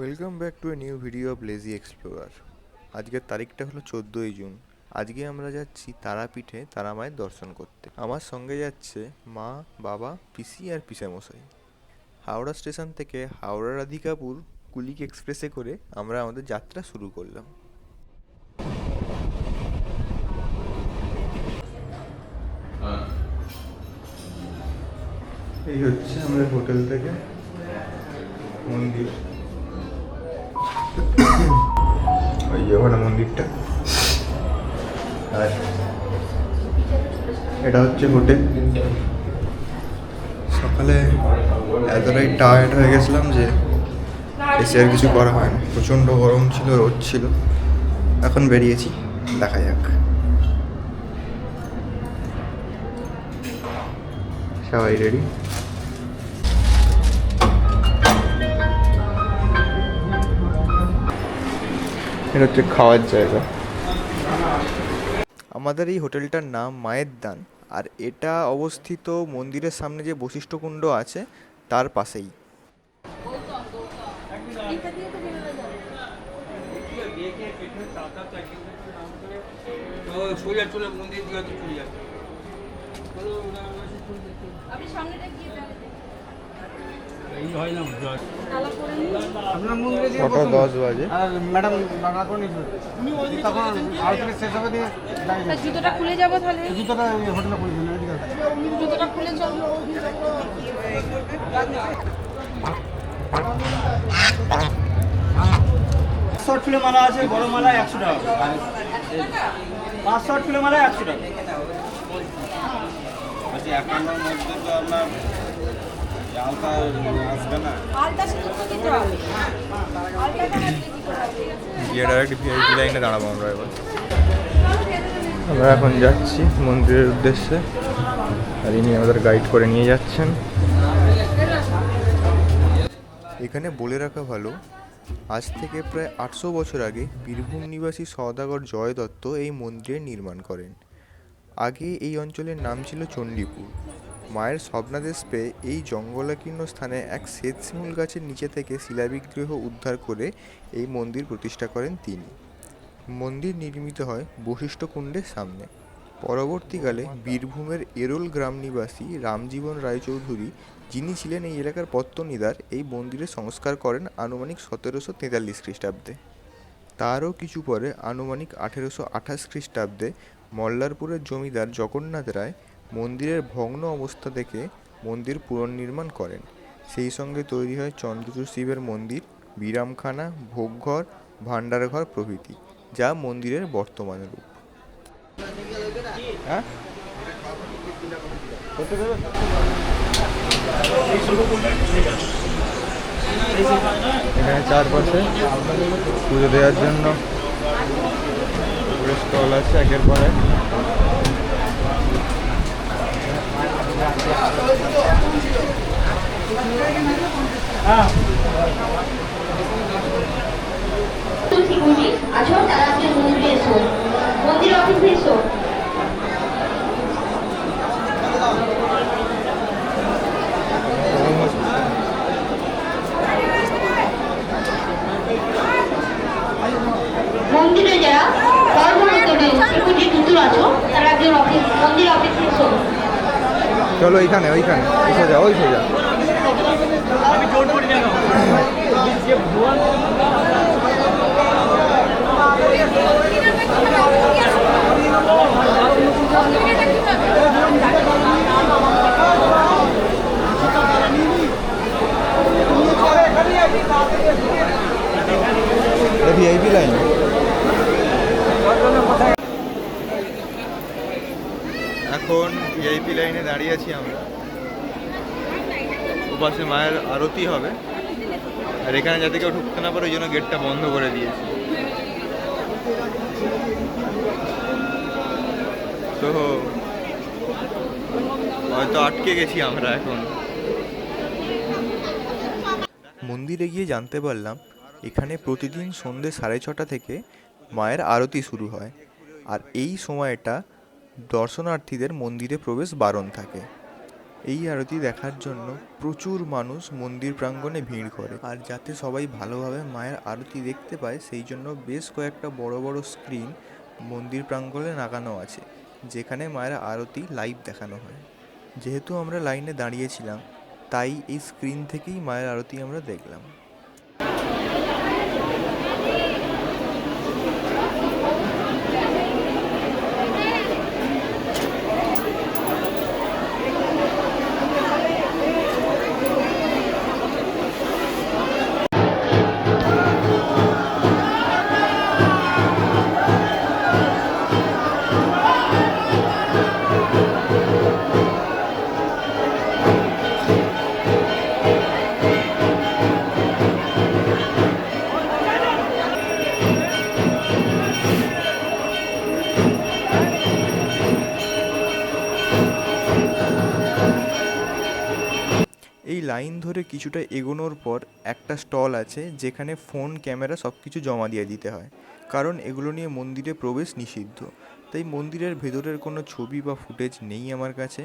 Welcome back to a new video of lazy explorer আজকের তারিখটা হলো চোদ্দোই জুন। আজকে আমরা যাচ্ছি তারাপীঠে তারা মায়ের দর্শন করতে। আমার সঙ্গে যাচ্ছে মা, বাবা, পিসি আর পিসামশাই। হাওড়া স্টেশন থেকে হাওড়া রাধিকাপুর কুলিক এক্সপ্রেসে করে আমরা আমাদের যাত্রা শুরু করলাম। এই হচ্ছে আমাদের হোটেল থেকে মন্দির। ওই যে মন্দিরটা। আর এটা হচ্ছে হোটেল। সকালে এতটাই টায়ার্ড হয়ে গেছিলাম যে এসে আর কিছু করা হয় না। প্রচণ্ড গরম ছিল, রোদ ছিল। এখন বেরিয়েছি, দেখা যাক। সবাই রেডি এটা হচ্ছে খাওয়ার জায়গা। আমাদের এই হোটেলটার নাম মায়ের দান আর এটা অবস্থিত মন্দিরের সামনে যে বশিষ্ঠ কুণ্ড আছে তার পাশেই। সোজা চলে মন্দির চলে যাবে। আপনি সামনেটা গিয়ে যান। এই হয় না জল তালা করে নিন। আপনার মন্দিরে দিয়ে ছটা বসুন। দশ বাজে? আর ম্যাডাম তখন আলোচনা শেষ হবে দিয়ে জুতোটা খুলে যাব তাহলে। জুতোটা হোটেলে জুতোটা খুলে চলো। পাঁচশো কিলো মালা আছে বড় মালা একশো টাকা। পাঁচশো কিলো মালা একশো টাকা। আচ্ছা একান্নর মধ্যে তো আপনার আলতা আসবে না। আলতা শুধু তো দিতে হবে। আলতাটা রাখলে কি করে হবে? গিয়ে ডাইরেক্ট ভিআইপি লাইনে দাঁড়াবো আমরা এবার। আমরা এখন যাচ্ছি মন্দিরের উদ্দেশ্যে। আর ইনি আমাদের গাইড করে নিয়ে যাচ্ছেন। এখানে বলে রাখা ভালো আজ থেকে প্রায় আটশো বছর আগে বীরভূম নিবাসী সওদাগর জয় দত্ত এই মন্দিরের নির্মাণ করেন। আগে এই অঞ্চলের নাম ছিল চণ্ডীপুর। মায়ের স্বপ্নাদেশ পেয়ে এই জঙ্গলাকীর্ণ স্থানে এক শ্বেতশিমুল গাছের নিচে থেকে শিলাবিগ্রহ উদ্ধার করে এই মন্দির প্রতিষ্ঠা করেন তিনি। মন্দির নির্মিত হয় বশিষ্ঠ কুণ্ডের সামনে। পরবর্তীকালে বীরভূমের এরোল গ্রাম নিবাসী রামজীবন রায়চৌধুরী, যিনি ছিলেন এই এলাকার পত্তনিদার এই মন্দিরের সংস্কার করেন আনুমানিক সতেরোশো তেতাল্লিশ খ্রিস্টাব্দে। তারও কিছু পরে আনুমানিক আঠেরোশো আঠাশ খ্রিস্টাব্দে মল্লারপুরের জমিদার জগন্নাথ রায় মন্দিরের ভগ্ন অবস্থা দেখে মন্দির পুনর্নির্মাণ করেন। সেই সঙ্গে তৈরি হয় চন্দ্রচূড় শিবের মন্দির বিরামখানা ভোগঘর ভাণ্ডারঘর প্রভৃতি যা মন্দিরের বর্তমান রূপ। হ্যাঁ? এখানে চারপাশে পুজো দেওয়ার জন্য স্টল আছে একের পর এক তুলসীকুণ্ডি আছো তারা আজকে মন্দিরে এসো মন্দির অফিসে এসো মন্দিরে যারা সর্বরতনে শ্রীকুণ্ডি নতুন আছো তারা একজন অফিস মন্দির অফিসে এসো চলো ওইখানে ওইখানে ওই সোজা ওই সোজা ভিআইপি লাইন এখন ভিআইপি লাইনে দাঁড়িয়ে আছি আমরা ওপাশে মায়ের আরতি হবে। আর এখানে যাতে কেউ ঢুকতে না পারে, ওই জন্য গেটটা বন্ধ করে দিয়েছি। তো হয়তো আটকে গেছি আমরা এখন। মন্দিরে গিয়ে জানতে পারলাম, এখানে প্রতিদিন সন্ধে সাড়ে ছটা থেকে মায়ের আরতি শুরু হয়। আর এই সময়টা দর্শনার্থীদের মন্দিরে প্রবেশ বারণ থাকে। এই আরতি দেখার জন্য প্রচুর মানুষ মন্দির প্রাঙ্গণে ভিড় করে। আর যাতে সবাই ভালোভাবে মায়ের আরতি দেখতে পায়, সেই জন্য বেশ কয়েকটা বড় বড় স্ক্রিন মন্দির প্রাঙ্গণে লাগানো আছে, যেখানে মায়ের আরতি লাইভ দেখানো হয়। যেহেতু আমরা লাইনে দাঁড়িয়েছিলাম, তাই এই স্ক্রিন থেকেই মায়ের আরতি আমরা দেখলাম। এই লাইন ধরে কিছুটা এগোনোর পর একটা স্টল আছে যেখানে ফোন, ক্যামেরা সব কিছু জমা দিয়ে দিতে হয়। কারণ এগুলো নিয়ে মন্দিরে প্রবেশ নিষিদ্ধ। তাই মন্দিরের ভেতরের কোনো ছবি বা ফুটেজ নেই আমার কাছে।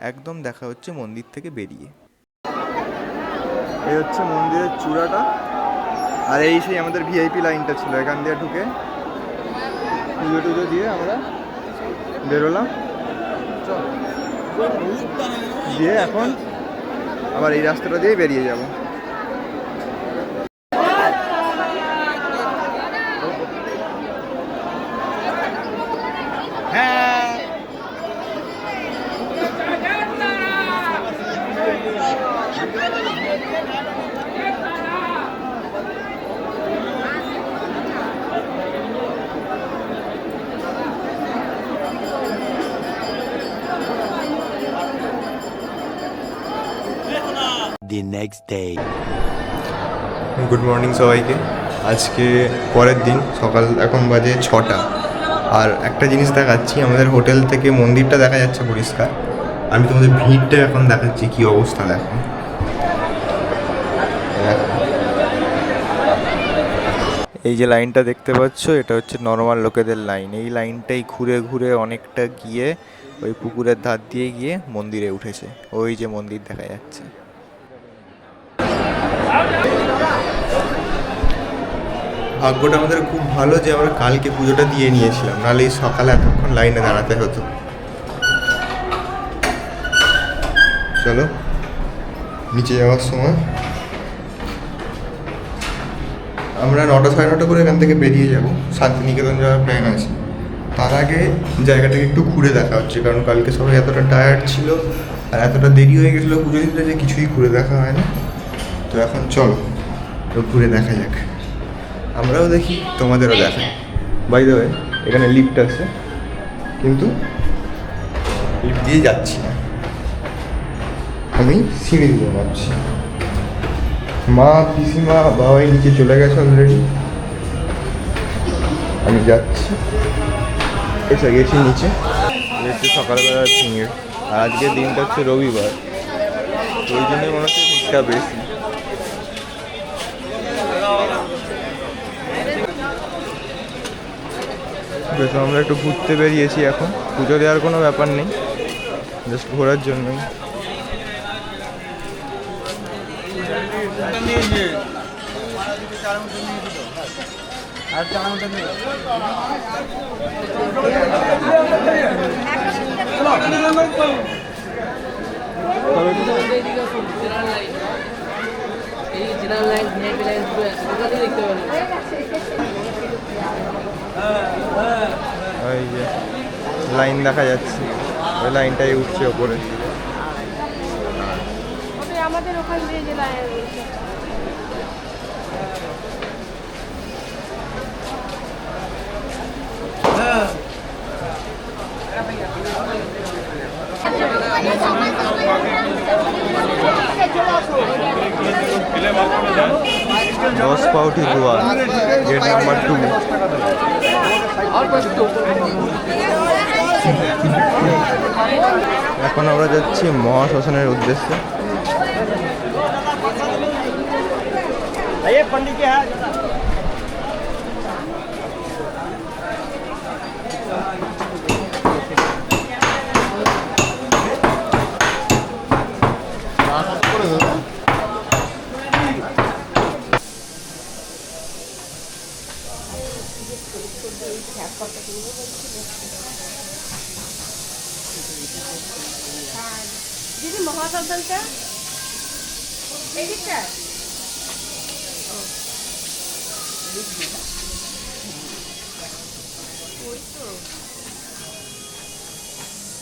একদম দেখা হচ্ছে মন্দির থেকে বেরিয়ে। এই হচ্ছে মন্দিরের চূড়াটা। আর এই সেই আমাদের ভিআইপি লাইনটা ছিল এখান দিয়ে ঢুকে। পুজো টুজো দিয়ে আমরা বেরোলাম। দিয়ে এখন আবার এই রাস্তাটা দিয়ে বেরিয়ে যাব। The next day. Good morning সবাইকে। আজকে পরের দিন সকাল এখন বাজে ছটা। আর একটা জিনিস দেখাচ্ছি আমাদের হোটেল থেকে মন্দিরটা দেখা যাচ্ছে পরিষ্কার। আমি তোমাদের ভিড়টা এখন দেখাচ্ছি কি অবস্থা দেখো। এই যে লাইনটা দেখতে পাচ্ছ এটা হচ্ছে নর্মাল লোকেদের লাইন। এই লাইনটাই ঘুরে ঘুরে অনেকটা গিয়ে ওই পুকুরের ধার দিয়ে গিয়ে মন্দিরে উঠেছে। ওই যে মন্দির দেখা যাচ্ছে। ভাগ্যটা আমাদের খুব ভালো যে আমরা কালকে পুজোটা দিয়ে নিয়েছিলাম। নাহলে এই সকালে এতক্ষণ লাইনে দাঁড়াতে হতো। চলো, নিচে যাওয়ার সময়। আমরা নটা সাড়ে নটা করে এখান থেকে বেরিয়ে যাব। শান্তিনিকেতন যাওয়ার প্ল্যান আছে। তার আগে জায়গাটাকে একটু ঘুরে দেখা হচ্ছে, কারণ কালকে সবাই এতটা টায়ার্ড ছিল আর এতটা দেরি হয়ে গেছিল পুজো দিতে যে কিছুই ঘুরে দেখা হয় না তো এখন চলো, তো ঘুরে দেখা যাক। আমরাও দেখি, তোমাদেরও দেখা। বাই দ্য এখানে লিফট আছে, কিন্তু লিফট দিয়ে যাচ্ছি না। আমি সিঁড়ি দিয়ে যাচ্ছি মা, পিসিমা, বাবাই নিচে চলে গেছে অলরেডি আমি যাচ্ছি। এসে গেছি নিচে। এই সকালবেলা ভিড় আর আজকের দিনটা হচ্ছে রবিবার ওই জন্যই মনে হচ্ছে বেশি। বেশ, আমরা একটু ঘুরতে বেরিয়েছি এখন। পুজো দেওয়ার কোনো ব্যাপার নেই জাস্ট ঘোরার জন্যই। এই জেনারেল লাইন ভিআইপি লাইন দেখতে পাবেন। ওই যে লাইন দেখা যাচ্ছে। ওই লাইনটাই উঠছে ওপরে। আমাদের ওখান দিয়ে যে লাইন দশ পাউটি গোয়া গেট নাম্বার টু এখন আমরা যাচ্ছি মহাশ্মশানের উদ্দেশ্যে। দিদি মহাশ্মশানটা এই দিকটা চুনাটা শুকাই নিয়ে চুনায় বসে থাকছে হ্যাঁ দুটা দুটা ধান নিয়ে এ দেখি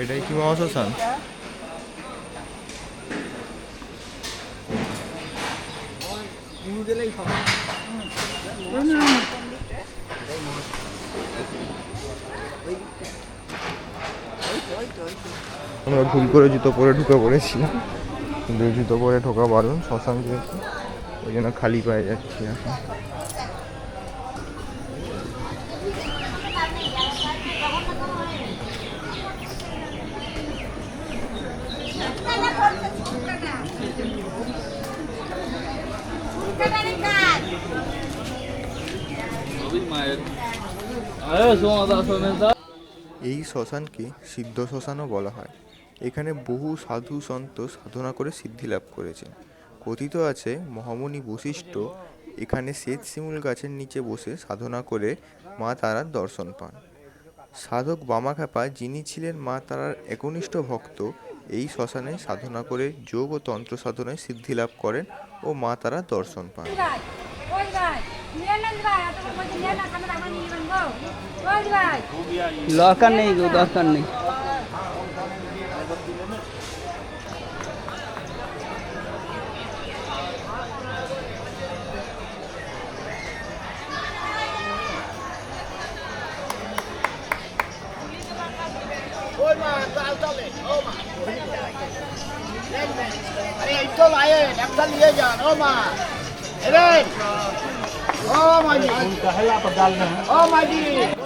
এটাই কি মহাশ্মশান আমরা ভুল করে জুতো পরে ঢুকে পড়েছিলাম কিন্তু জুতো পরে ঢোকা বারণ শ্মশান যেহেতু, ওই জন্য খালি পায়ে যাচ্ছি এখন। এই শ্মশানকে সিদ্ধ শ্মশানও বলা হয়। এখানে বহু সাধু সন্ত সাধনা করে সিদ্ধি লাভ করেছেন। কথিত আছে, মহামণি বশিষ্ঠ এখানে শ্বেত শিমুল গাছের নিচে বসে সাধনা করে মা তারার দর্শন পান। সাধক বামাখ্যাপা যিনি ছিলেন মা তারার একনিষ্ঠ ভক্ত এই শ্মশানে সাধনা করে যোগ ও তন্ত্র সাধনায় সিদ্ধি লাভ করেন ও মা তারা দর্শন পান। দরকার নেই দরকার নিয়ে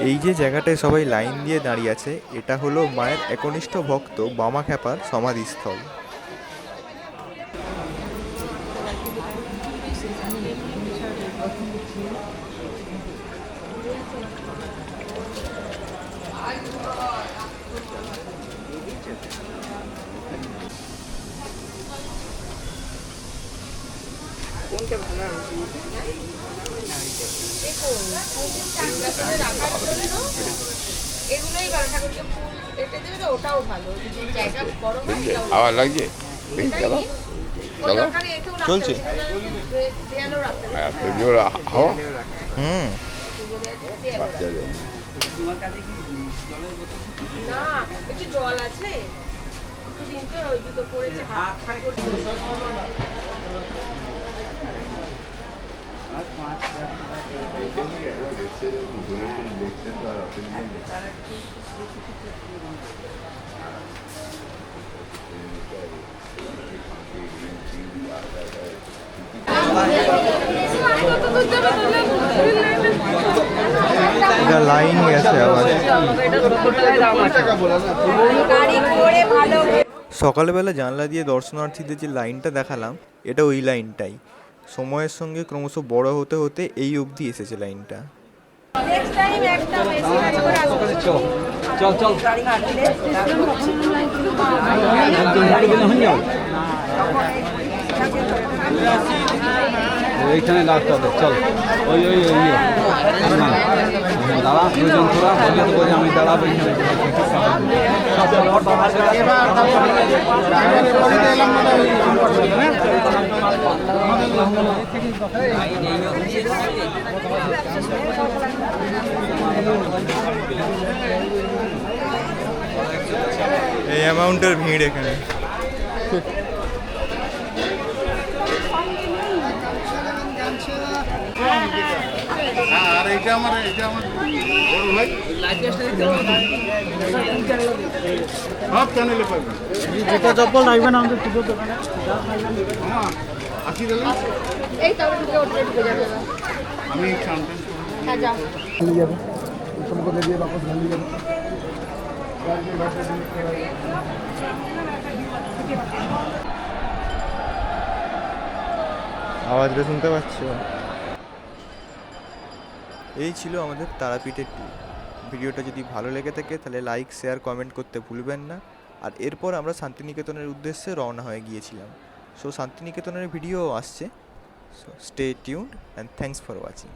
এই যে জায়গাটায় সবাই লাইন দিয়ে দাঁড়িয়ে আছে, এটা হলো মায়ের একনিষ্ঠ ভক্ত বামা খ্যাপার সমাধিস্থল এগুলোই ভালো ঠাকুরকে ফুল এটা দেবে তো ওটাও ভালো যদি জায়গা বড় হয় এটাও আবার লাগছে ওই দরকারে চলছে? হাওয়া হুম না একটু জল আছে দুদিন তো ওই দুটো পড়েছে হাত লাইন গেছে সকালবেলা জানলা দিয়ে দর্শনার্থীদের যে লাইনটা দেখালাম এটা ওই লাইনটাই। সময়ের সঙ্গে ক্রমশ বড় হতে হতে এই অবধি এসেছে লাইনটা। নেক্সট টাইম একটা বেশি গাড়ি করে আসব চল। চল ওইখানে লাগতে হবে, চল। ওই ওই ওই। দাঁড়া, দুজন তোরা বললে তো বলি আমি দাঁড়াবো এখানে। এই অ্যামাউন্টের ভিড় এখানে। আর এইটা আমার এইটা আমার বড় ভাই। সব চ্যানেলে পাবেন জুতো চপ্পল রাখবেন আমাদের জুতো দোকানে। আসি গেলে এই তবে ঢুকে ওটা ঢুকে যাবে আমি সামটাইম হ্যাঁ যাও। আওয়াজটা শুনতে পাচ্ছ? এই ছিল আমাদের তারাপীঠের ট্যুর ভিডিওটা যদি ভালো লেগে থাকে, তাহলে লাইক শেয়ার কমেন্ট করতে ভুলবেন না। আর এরপর আমরা শান্তিনিকেতনের উদ্দেশ্যে রওনা হয়ে গিয়েছিলাম। সো শান্তিনিকেতনের ভিডিও আসছে। So stay tuned and thanks for watching